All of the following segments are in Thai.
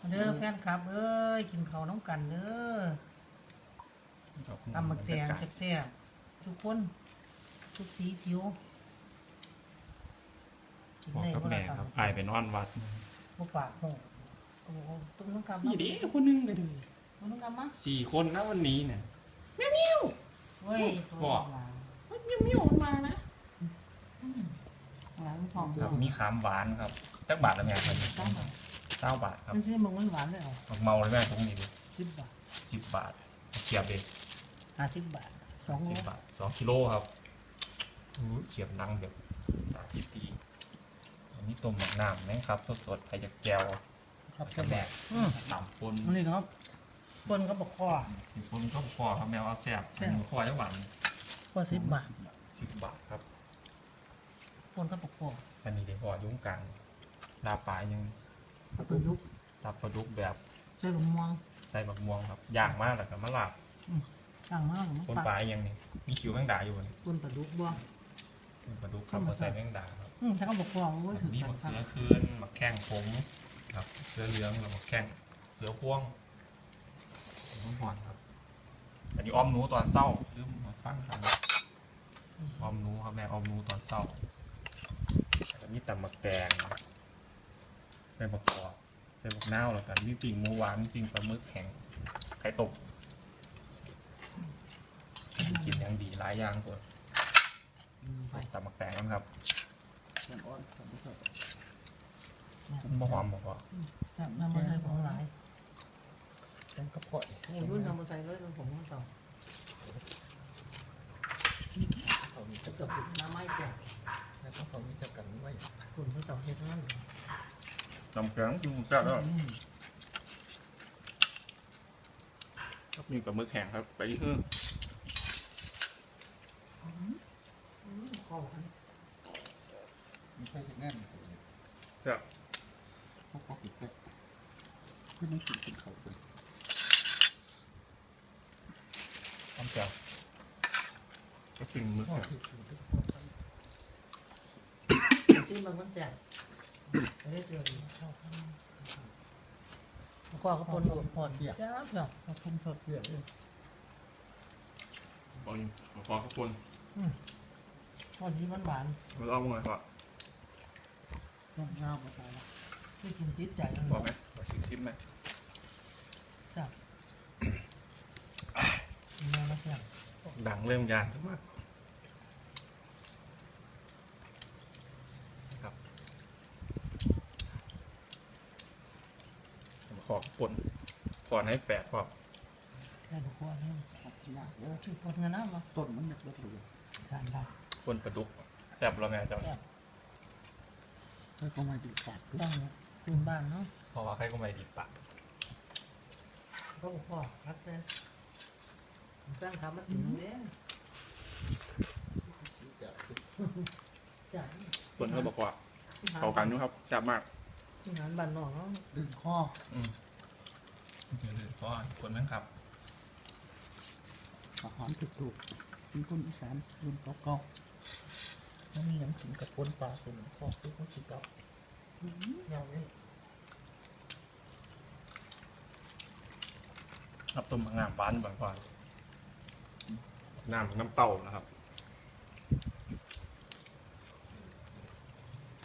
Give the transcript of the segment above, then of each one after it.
มาเด้อแฟนคลับ เอ้ยกินข้าวน้ำกันเด้อตำหมึกแดงแซ่บๆทุกคนทุกสีผิวกินบอกได้กับบ่แม่ล่ะครับอายไปนอนวัดบ่ปากโหโอ้โหตุ้มน้ำกำนี่ดิคนหนึงเลยดิตุ้มน้ำกำมะสี่คนนะวันนี้เนี่ย เว้ยตัวบอก หลานมันยังไม่ออกมานะหลานหอมครับมีขามหวานครับจักบาทละแม่ครับสามบาท เก้าบาทครับมันชื่อมึงมันหวานเลยเหรอบักเมาเลยแม่ตรงนี้ดิสิบบาทสิบบาทเขียบเองห้าสิบบาทสองโลสิบบาทสองกิโลครับอู้เขียบนังแบบตาทิตีอันนี้ต้มหมักน้ำนะครับ สดๆใครจะแก้วครับกับแม่อืมต่ำปนนี่ครับคนก็บอกข้อปนก็พอครับแมวเอาแซ่บแซ่บหมูคอจังหวานข้อสิบบาทสิบบาทครับคนก็บอกข้ออันนี้เดี๋ยวพอยุ่งกลางลาปลายยัง เอาไปยุกตับปลาดุกแบบใส่บะม่วง ใส่บักม่วงครับย่างมากแล้วก็มะลาบต่างมากคนปลายยังนี่มีคิวแมงดาอยู่นี่คนปลาดุกบ่ปลาดุกครับมาใส่แมงดาครับอืมถ้าเขาบอกข้อโอ้ยอัถืนอนี้กัมะนครับเขือคืนมะแข้งผมครับเขือเหลืองแล้วมะแข้งเขือพ่วงน้ำหอนครับอันนี้อ้อมหนูตอนเศร้าลืมมาฟังครับอ้อมหนูครับแม่อ้อมหนูตอนเศร้าอันนี้ตำมะแกงใส่มะกอกใส่มะนาวแล้วกันมีปิ่งหมูหวานปิ่งปลาหมึกแข็งไข่ตกกินอย่างดีหลายอย่างตัวตำมะแกงกันครับมะหอมบอกว่าครับน้ำมันใส่ของหลายเป็นกระป๋อยโอ้ยรุ่นน้ำมันใส่เลยผมต้องต่อจะเกิดน้ำไม้แก่แล้วก็เขามีจะกันไว้คุณไม่ต่อเฮ็ดนั่น ตำแกงคือแซ่บแล้วครับมีกับมือแข็งครับไปที่อื่นข้อ กันไม่ใช่จะแน่นครับพวกเขาปิดไปขึ้นไม่กินกินเขาเลยตำแกงก็เป็นมือพ่อแข็งที่สุดซีมันเจอดีข้าวข้าวก็ปนบดพอนจ้าเนาะข้าวต้มสดเพื่อนเลยบอกยิงขอขอบคุณพอดีมันหวานเราเอาไงครับต้องงามมาตายละไม่กินติดใจมันบอกไหมบอกชิมชิมไหมจ้ดังเริ่มยานมากครับ ผมขอปนขอนให้แปดพอได้บุกว่าเนี่ยครับยากเลยชื่อปนเงินน้ำมาต้นมันเด็กเล็กเลยทานได้ปนปลาดุกแซ่บเราไงเจ้าถ้าเขามาดีขาดตั้งคืนบ้านเนาะเพราะว่าใครก็ไม่ดีปากเขาบอกว่ารักแท้แป้งทำมาถึงเด้จ้าคนเขาบอกว่าเขากันอยู่ครับแซ่บมาก ที่งานบ้านนอกเนาะดึงข้ออืมเดี๋ยวๆเพราะว่าคนนั้นครับอาหารถูกๆเป็นคนอีสานรุ่นเก่ามันมีน้ำขิงกับปนปลาส่วนข้อคือเขาขี้เก่าเงาเนี่ยครับต้มงามบ้านบางกว่าน้ำน้ำเต้านะครับ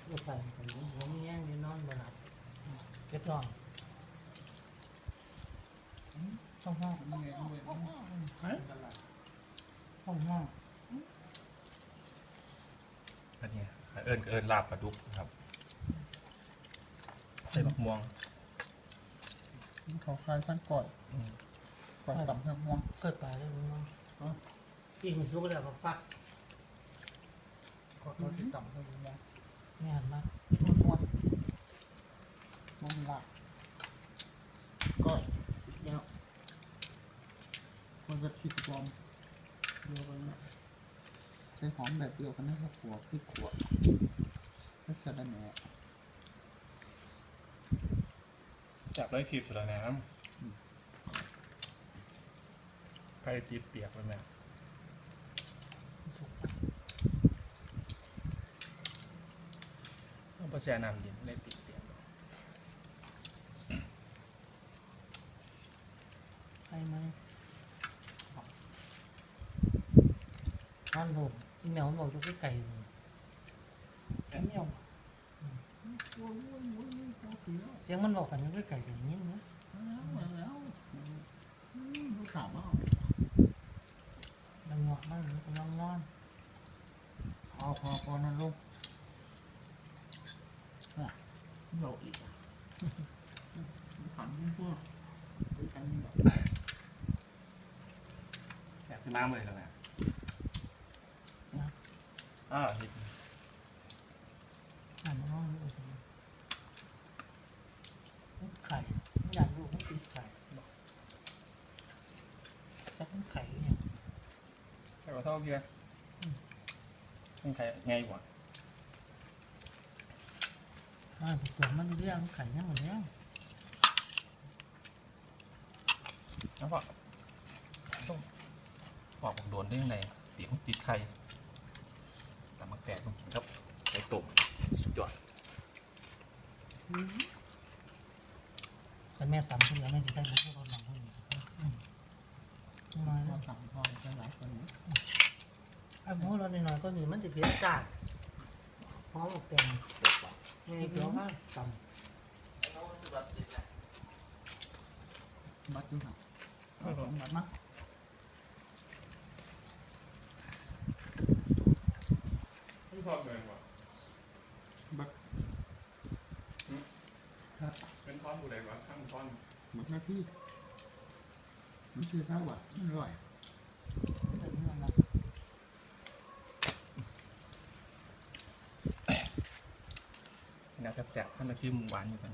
ลูก ไก่ผมผมแย่งยืนนอนบนหลับเก็บรองห้องห้องๆนี่ไงเอาไว้เอาไว้ห้องห้องอันนี้เอิญเอิญลาบปลาดุกครับใส่มะม่วงเขาคลายขั้นก่อยอืมก่อยต่ำข้างม่วงเกิดไปแล้วมึงเนาะอีกมันสู้แล้วก็ฟักก็เขาที่ต่ำข้างม่วง งานมากม่วงม่วงละก้อยเดี๋ยวคนจะผิดปลอมเดียวกันนี่ยใช้หอมแบบเดียวกันนะครับขัวพริกขัวก็สะระแหน่จับได้คลิปสุดแล้วนะครับใครจีบเปียกไปไหม แช่น้ำเย็นเลยติดเตียงไปไหมท่นผมแมวมันบอกจะไปไก่แมวเสียงมันบอกกันก็ไก่อย่างนี้นะ น้ำเลยแล้วไงอ่าเห็ดอ่านนนอนอยู่ตรงนี้ไข่ไม่อยากรู้มันติดไข่บอกจะเป็นไข่เนี่ยใช่ป่ะเท่าพี่ไหมมันใครไงกว่าอ่าผสมมันเรื่องไข่เนี่ยหมดแล้วแล้วก็ อกบอกโดนได้ยังไงเสียงติดไข่แต่มาแตกต้องกินครับไข่ตุ่มสุดยอดแต่แม่ตำขึ้นแล้วแม่จะได้ไม่ใช่รถหลังคนนี้อืมมาเราแล้วสั่งพ่อไปหลายคนนี้ไอ้พวกเราหน่อยๆก็หนีมันจะเพี้ยนจาดพร้อมกับแกงไงเดี๋ยวว่าตำบัตรดูหน่อยเอาของบัตรมา ไม่ชอบเลยว่ะ บัตร เป็นท่อนบุเรวะข้างท่อน บัตรหน้า ที่มันชื่อเท่าไหร่อร่อยเดี๋ยวนี้มันนะแนวแสบๆท่านมาชิมหวานอยู่กัน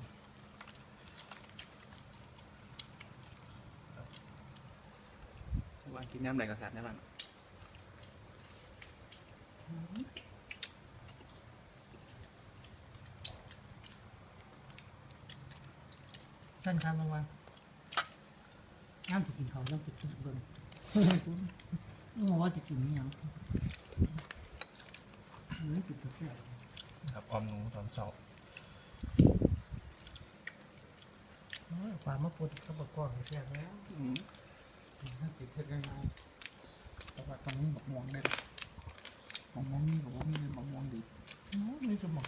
วานกินน้ำไหลกระสัดได้บ้างท่านทำลงมา น้ำจะกินเขาต้องกินทุกเบิ่งโอ้ว่าจะกินนี่ยังไม่กินตัวแก่ครับออมหนูตอนเช้าความมะพร้าวเขาบอกก่อนแก่แล้วถ้าติดเทศง่ายๆแต่ว่าตรงนี้บักม่วงได้ละบักม่วงนี่กับว่ามีเป็นบักม่วงดีไม่จะบอก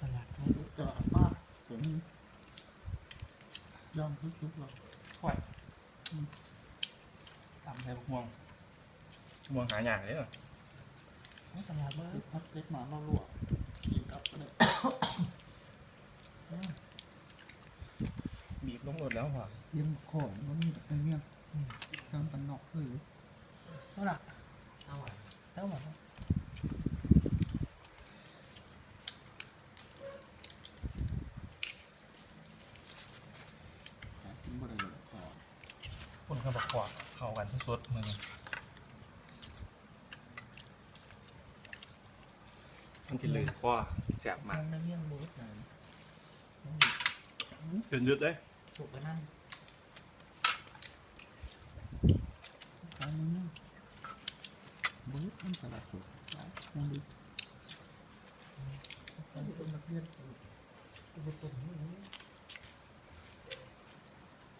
ตลาดเขาตลาดป้าตัวนี้ย่อมทุกๆเรา ตำใส่พวกม่วงม่วงหาอย่างเลยเหรอตลาดเบอร์คือพัดเล็กมาเราลวกกินกับก็ได้บีบลงรถแล้วว่ะเยี่ยมของมันมีอะไรเนี่ยทำกันนอกคือเท่าไหร่เอาหมดเอาหมด หากินบ่ได้เลยขอ คนเขาบอกขวาเข้ากันที่ สุดมึงมันจะลื่นคอแสบมัมากนในเมี่ยงบูธเป็นยึดเลยถูกไปนั่น ทานนี้บื้อมันตลาดสดมองดูตอนเป็นนักเรียน อุปกรณ์นี่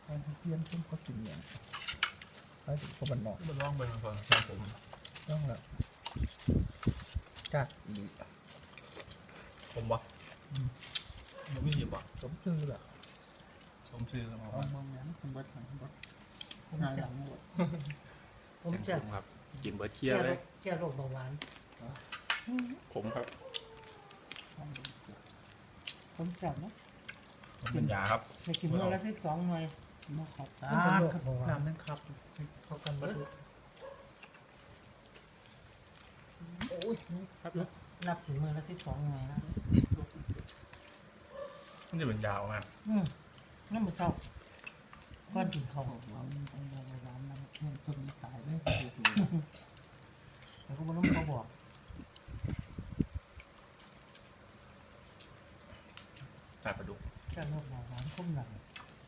ตอนเรียนเพิ่งก็กินเนี่ยไปถึงก็บันนอก มันร้องไปมันก่อนใช่ผมต้องละจากอีผมวะมันไม่หยิบวะสมชื่อละผมซื้อมาเอาว่าบางอย่างคุณบัดทางบัดผมงานหลังหมดผมจะผมครับ กินเบอร์เทียเลยแก้โรคเบาหวานผมครับ ผมจับนะผมเป็นยาครับในกินเมื่อละที่สองหน่อย มาขอบตาตาครับผมน้ำนั่นครับเข้ากันเบิดโอ้ยครับนับถึงเมื่อละที่สองหน่อยนะมันจะเป็นยาวมากอืมนั่นมันเศร้าก้อนกินเขาเขาบอกว่ามันต้องยาร้านนั้นเพื่อนคนตายได้ดูแล้วก็มาล้มเขาบอก ตาปลาดุก แก้โรคเบาหวานคุ้มหลัง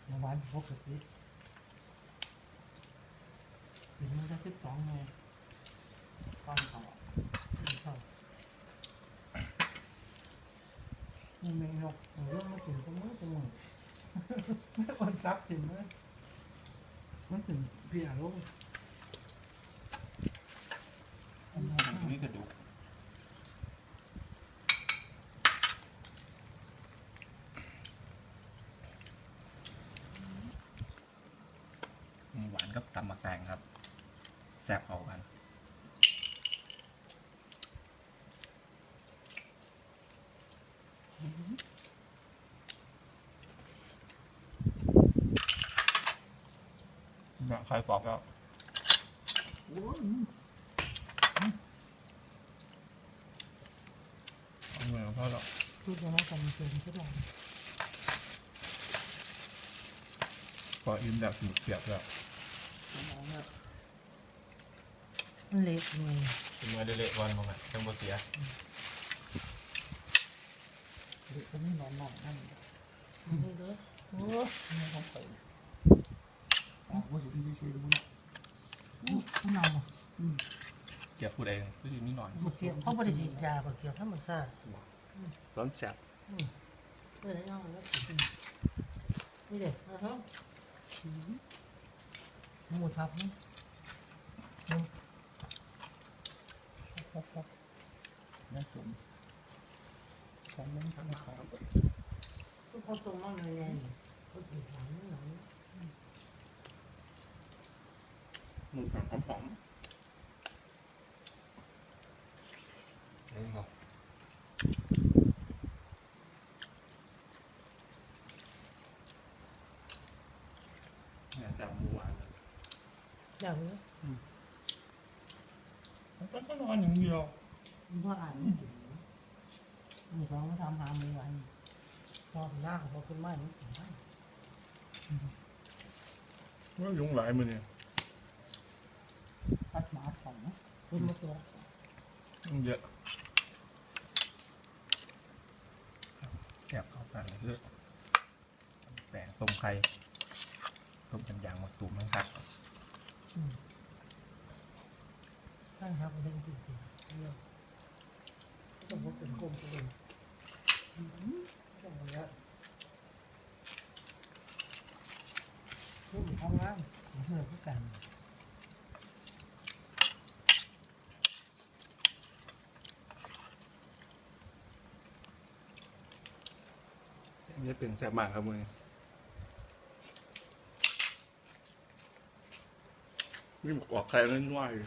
เบา หวานปกติถึงเมื่อละที่สองหน่อยก้อนเขากินเขานี่เมนกเรื่องมาถึงตรงมือตรงมือไม่คนซับถึงเลยมันเป็นพี่อาลูกอันนี้นี้กระดูกอืมหวานกับตำมะแตงครับ แซ่บเอากัน เนี่ยใครบอกแล้วโอ้ยเอาเงินพ่อหรอกพูดจะมากันเชิญก็ได้พออินแบบหมุดเสียบแล้วน้องเนี่ยมันเล็กหน่อยเป็นเมื่อเละๆวันมั้งอะจังบ่เสียเด็กคนนี้นอนนอนนั่นนี่เด้อโอ้ไม่ต้องไปอ๋อว่าอยู่ที่ เฉยๆดูนะผู้นำอะเกียบพูดเองคือนี่หน่อยบเกี่ยวเขาบริจิตยาบเกี่ยวธรรมชาติร้อนแซ่บเออเอาแล้วกินนี่เด็กนะครับหมูทับนี่หมูทับทับน่าสมของมันทำขาวทุกคนตรงนั้นเลยไงเขาติดหลังหลัง หมูหอมหอมนี่ครับเนี่ยแต่หมูหวานอย่างนี้มันก็นอนอย่างเดียวว่าอ่านมีสองทำหามือวันพอหน้าของพอขึ้นไม้มันถึงไม้ ว่ายุงหลายมือเนี่ย ตัดหมาของ นะขึ้นมาตัวมันเยอะแซ่บเข้ากันเลยคือแต่ต้มไข่ต้มยำยางมาตุ่มมันครับใช่ครับเป็นจริงจริงเนี่ยต้องบอกเป็นกลมเป็นต้องอย่าแล้วผู้ทำงานเพื่อผู้กัน นี่เป็นแซ่บมากครับมือนี่ออกไข่นั่นว่าอยู่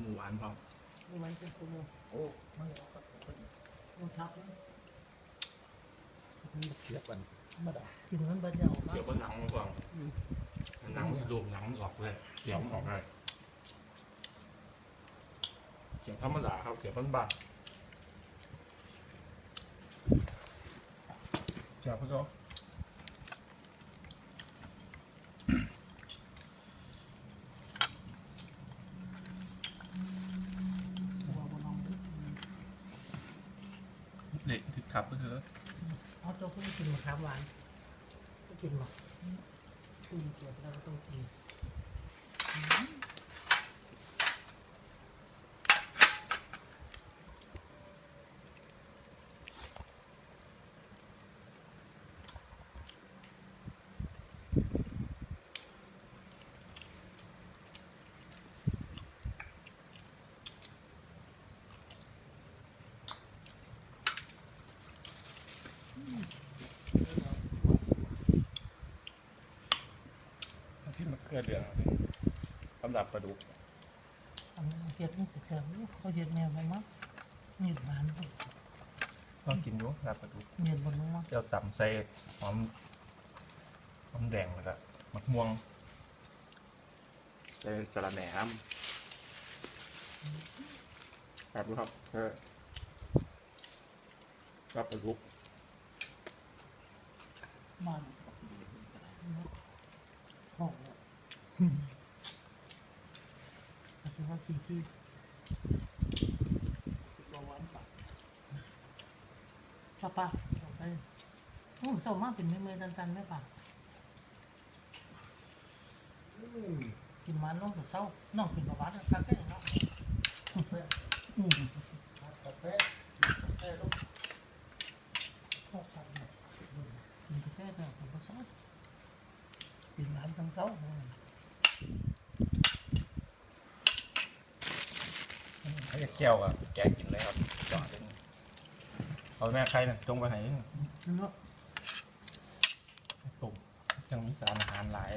หมูหวานเปล่านี่มันเป็นคนโอ้ไม่เอาครับมันทับมันเทียบกันไม่ได้กินมันบรรยาออกมาเกี่ยวกับหนังมาก่อน หนังรวมหนังออกเลย เสียงออกได้เสียงธรรมดาครับ เสียงบ้านๆจับเขาเด็กที่ขับก็คือเอาตัวผู้กินมะขามหวานก็กินหร อกผู้ เกิดแล้วก็ต้องกินที่มะเขือเดืองสำหรับปลาดุกอันนี้เจ็ดนี่แสบเขาเห็ดแนวมันมั้งเห็ดหวานก็กินอยู่สำหรับปลาดุกเห็ดบนมั้งเจียวต่ำใส่หอมหอมแดงแล้วก็มะม่วงใส่สลัดแหนมครับดูครับเออครับปลาดุกมันห้อง เนี่ยอาชีพที่ที่ระวังปากป้าป้าไปโอ้เศร้ามากเป็นเมื่อยๆตันๆไม่ป่ะกินมันน้องเศร้าน้องกินประวัติคักแค่เนาะอืมกาแฟกาแฟลูกชอบทำเนี่ยกินกาแฟแบบผมก็ชอบกินร้านทั้งเช้าถ้า จะเคี่ยวอะแกะกินเลยครับจอดเลยเอาแม่ใครน่ะจงไปไหนเนาะตุ่มยังมีสารอาหารหลาย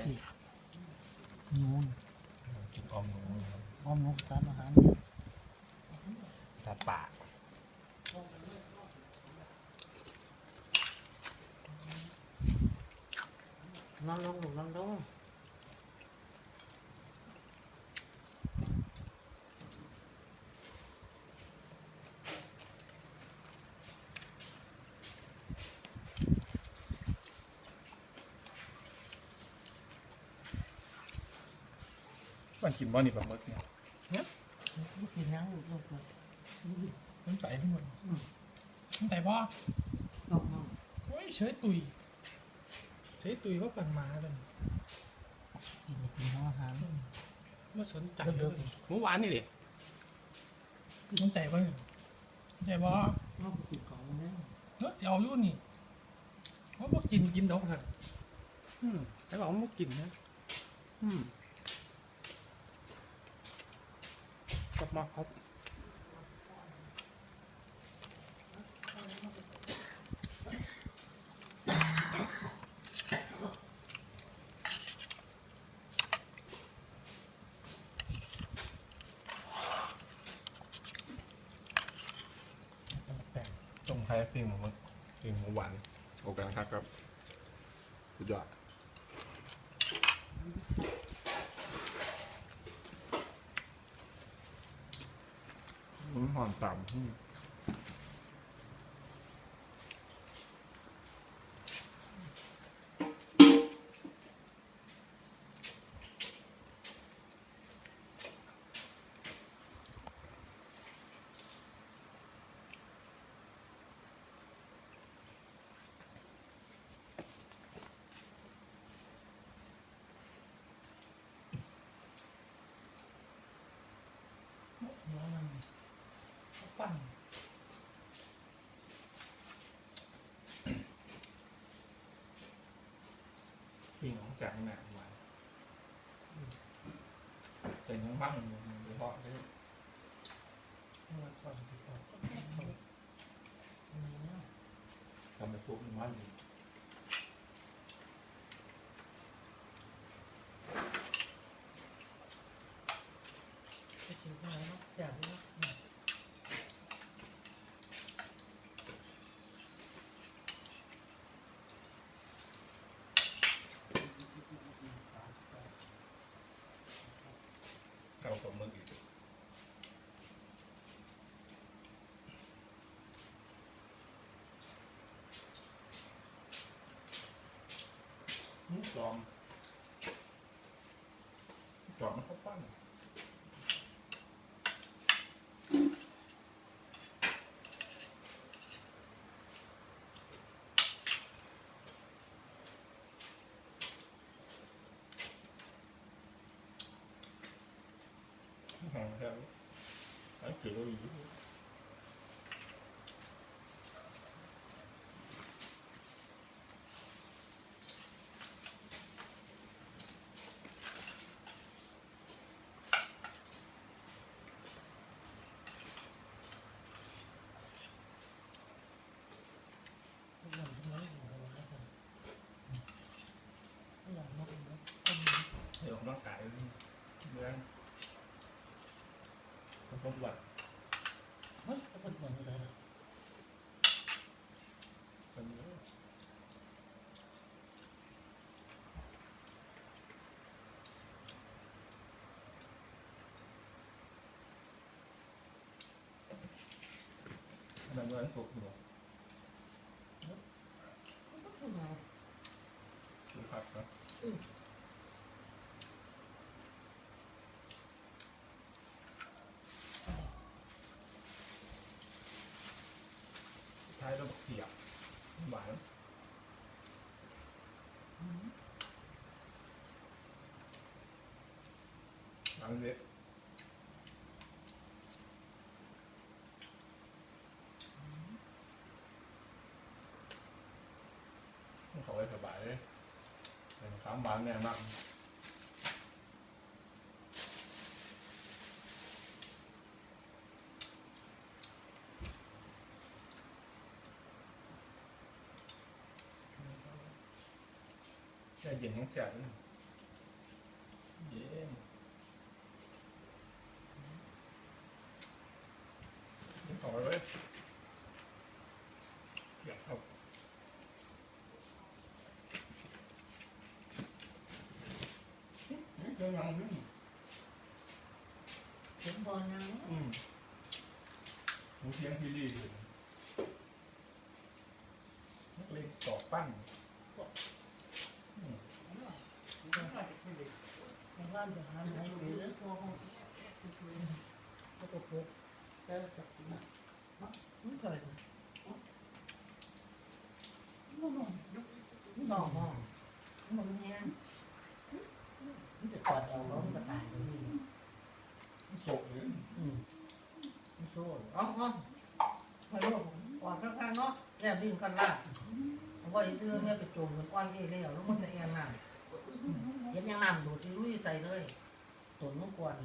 นูนกินออมหนูครับอ้อมนกสารอาหารเนี่ยสัตว์ป่านอนลงหนูนอนล มันกินบ่นี่ปลาหมึกเนี่ยกินยังลูกลูกลูกมันใส่ทั้งหมดมันใส่พ่อน้องน้องโอ้ยเฉยตุยเฉยตุยว่าปั่นมาเลยกินกินอาหารไม่สนใจเลิกหมูหวานนี่ดิมันใจบ้างใจบ่น้องกินของมันเนี่ยเนาะจะเอาอยู่นี่เขาบอกกินกินดอกค่ะอืมแต่บอกว่าไม่กินนะอืม กลับมาครับ ต้มไข่ปิ้งหมูหมึกปิ้งหมูหวานโอเคนะครับครับสุดยอดมัน หอมต่ำ อืมปั่นปิ้งของจังหนาหวาเป็นยังบ้างมันเฉพาะเลยมาอนดีกว่าทำไป็นพวกมันอยู่ กินอะไรเนาะจากเนาะ เก่ากับมึกอีกจอมจอมมันเขาปั้น หอมครับไอ้เกลืออีกเดี๋ยวผม ต้องกายเรื่องมันต้องวัดเฮ้ยมันเหมือนอะไรมันเยอะมันเหมือนสุกอยู่สุกครับครับท้ายันเละเขาไว้สบายเลยเป็นข้ามวันแน่มากแค่เย็นยังแสบ เรื่องยังเสียงบอลยังอืมหมูเสียงซีรีส์อยู่นักเลงตอกปั้นในบ้านจะหาไหนไปเรื่องตัวของก็ตกปุ๊บแต่จับนะไม่เคยน้องน้องสองห้องมันแห้งมันจะกอดเอาแล้วมันก็ตายเลย โศกเลย อืมมันโซ่ เอ๋ออ๋อมาโลกออกข้างๆเนาะแลบดิ้นกันลากผมว่าอีเสื้อเนี่ยไปจมกันก้อนเอเลี้ยวแล้วมันจะเอียงหน้ำเห็นยังน้ำดูดที่ลุยใส่เลยตุ่นมันกวน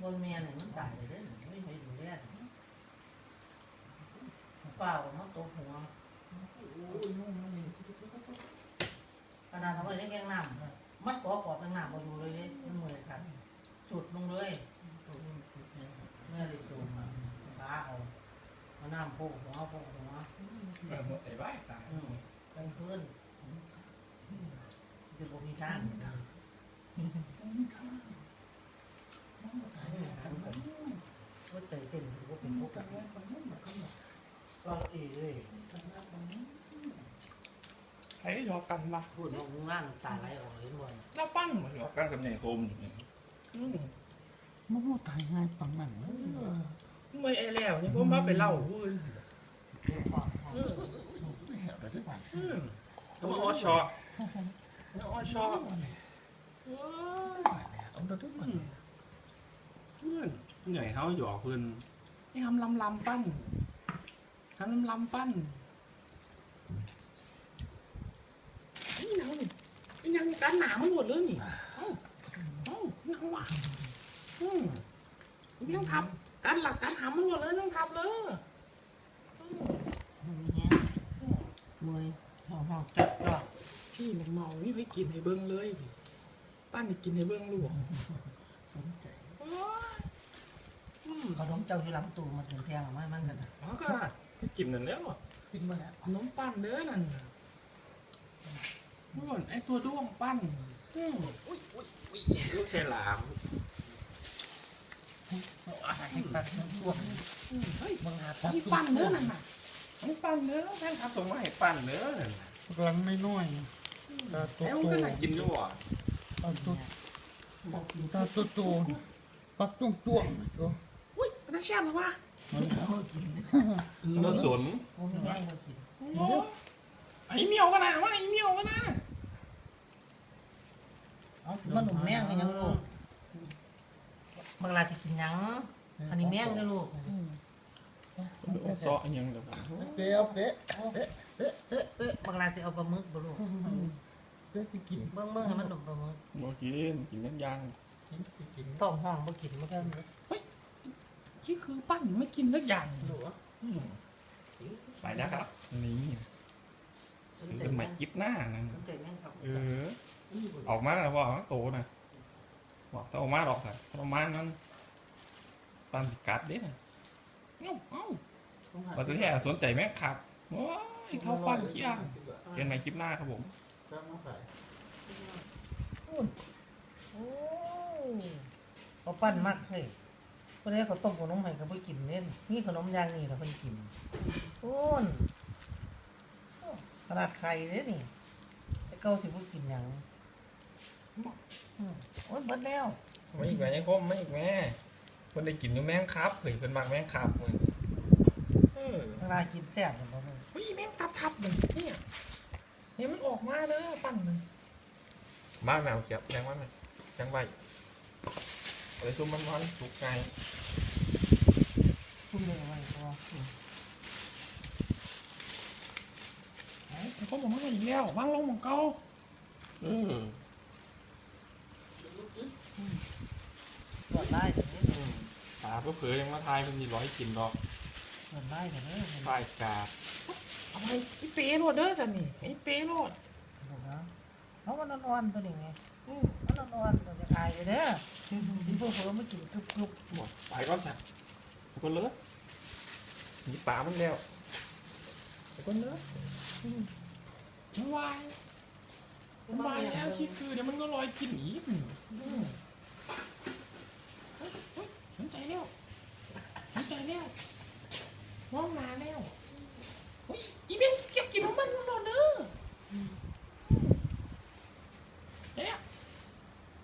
บนเมียเนี่ยมันตายเลยเด้อไม่ให้ดูแลเปล่ามันตกหัวโอ้ยน้องน้องนี่ขนาดทำไมได้แกงน้ำมัดกอกออกแกงน้ำมาดูเลยเนี่ยมันเหมือนกันสุดลงเลย เมื่อได้จูมมาฟ้าเอามาน้ำโปกหัวโปกหัวเออหมดไอ้บ้าตายอืมกลางคืนจะบ่มีทางนี่ค่ะน้องตายอืแล้มวผมผมว่าใจเต้นถือว่าเป็นพวกกันนแล้วคนนั้นคนนั้นก็เอเลยกันแล้วคนนั้นใครหยอกกันล่ะพูดว่ามึงล่างตาไหลออกเห็นบ่อยแล้วปั้นเหมือนหยอกกันกับใหญ่โคมอยู่นี่อื มันตายง่ายปังนั่นเลยไม่ไอแล้วนี่ผมมาไปเล่าผู้นดูความหอมเออไม่เห็นเลยที่บ้านอืมแล้วมาอ้อชอแล้วอ้อชอเออเอาเดี๋ยวที่บ้านเพื่อนเหนื่อยเขาหยอกเพื่อนนี่ทำลำลำปั้นทำลำลำปั้นนี่หนังนี่นี่หนังการหนามันหมดเลยนี่เอ้าเอ้าหนังว่ะ อืมน้องทับการหลักการหามันหมดเลยต้องทับเลยมวยหองห้องจัดจ้ะพี่มันเมานี่ให้กินให้เบิ้งเลยป้านี่กินให้เบิ้งลูกสนใจโอ้ยอืมขนมเจ้าอยู่หลังตู้มาถึงแทงมามันกันนะอ๋อก็ให้กินนั่นแล้วกินมาแล้วขนมปั้นเด้อนั่นนู่นไอตัวด้วงปั้นอืมลูกเชลาม ให้ตัดทั้งตัว อืม เฮ้ยมึงหานี่ปั้นเด้อนั่นน่ะนี่ปั้นเด้อแฟนคลับส่งมาให้ปั้นเด้อนั่นน่ะกำลังไม่น้อยตาโตแล้วตก็น่ากินด้วยว่ะตาโตตาโตโตปักตุ้งตุ้งก็อุ้ยน่าแช่บเลยวะนเอาเราสนกูมีแง่มากินโอ้ไอ้เมียวกันนะว่าไอ้เมียวกันนะเอามันหนุ่มแม่งกันยังลูก บางรายจะกินยังอันนี้แม่งเลยลูกซอยังเดี๋ยวเป๊ะเป๊ะเป๊ะเป๊ะเป๊ะเป๊ะบางรายจะเอาปลาหมึกบ่ลูกเป๊ะที่กินเบิ่งเบิ่งให้มันหนุ่มปลาหมึกบ่กินกินยังยังกินที่กินท้องห้องบ่กินบ่ได้ที่คือปั้นไม่กินสักอย่างหรือว่าอืมไปแล้วครับ นี่ถือเป็นไม้กิฟหน้านั่นใจแม่งครับเออออกมาแล้วบอกว่าโตนะ บอกถ้าออกมาหรอกค่ะถ้าออกมานั้นปั้นสิกัดเด้นะเอ้าเอ้าปัจจุบันสนใจไหมครับว้ายเท่าปั้นเกี้ยงเป็นไม้กิฟหน้าครับผมจ้างมาใส่โอ้เขาปั้นมากเลยเพิ่นให้เขาต้มขนมให้ก็บ่กินเล่นนี่ขนมอย่างนี้ล่ะเพิ่นกินโอ้นขนาดไข่เด้นี่แต่เก่าสิบ่กินหยังอืม โอ้ยเบิดแล้วไม่อีกแม่ยังคมไม่อีกแม่คนได้กินอยู่แมงครับเผยคนมักแมงครับเลยเออเวลากินแซ่บเลยบ่ลูกเฮ้ยแมงทับทับๆเลยเนี่ยเนี่ยมันออกมาเลยปั้นเลยบ้านแมวเขียบแรงมากเลยจังไว้อะไรซุ่มมันร้อนสุกไงพูดเลยไว้พออืมเอาแต่ก็บอกว่าอีกแล้ววางลงของเก่าเออ ตรวจได้แต่นี้ตาเพื่อเผยยังมาทายมันมีร้อยกินดอกตรวจได้แต่นี้ทายกาเอาไปไอ้เป๊ะโลดเด้อสันนี่ไอ้เป๊ะโลดถูกนะเพราะมันนอนๆตัวนี้ไงอืมมันนอนๆตัวจะตายอยู่เด้อที่เพื่อเพื่อไม่กินกรุบหมดไปก่อนจ้ะไปก่อนเลยหนีป่ามันแล้วไปก่อนเลยอืมมันวายๆมันวายแล้วคิดคือเดี๋ยวมันก็ลอยกินอีกอืมเฮ้ยเใจแล้วสนใจแล้วมองหนาแล้วเฮ้ยอีเบลเก็บกินของมันมันหมดเลย